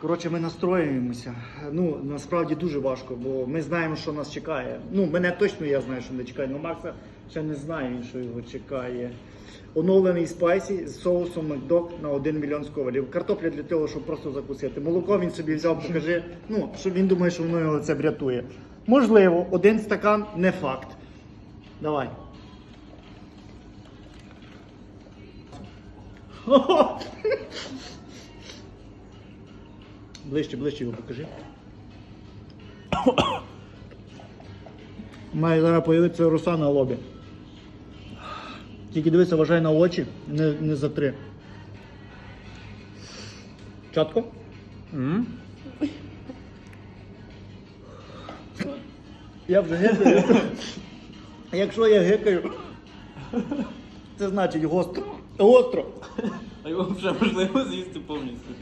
Коротше, ми настроюємося. Ну, насправді дуже важко, бо ми знаємо, що нас чекає. Ну, мене точно я знаю, що мене чекає. Ну, Макса ще не знає, що його чекає. Оновлений спайсі з соусом Макдок на 1 мільйон сковалів. Картопля для того, щоб просто закусити. Молоко він собі взяв, покажи. Ну, що він думає, що воно його це врятує. Можливо, один стакан не факт. Давай. Ближче, ближче його покажи. Має зараз появитися руса на лобі. Тільки дивися, вважай на очі, не, не за три. Чітко? М? Я вже гикаю. Якщо я гикаю, це значить гостро. Гостро. А його вже можливо з'їсти повністю.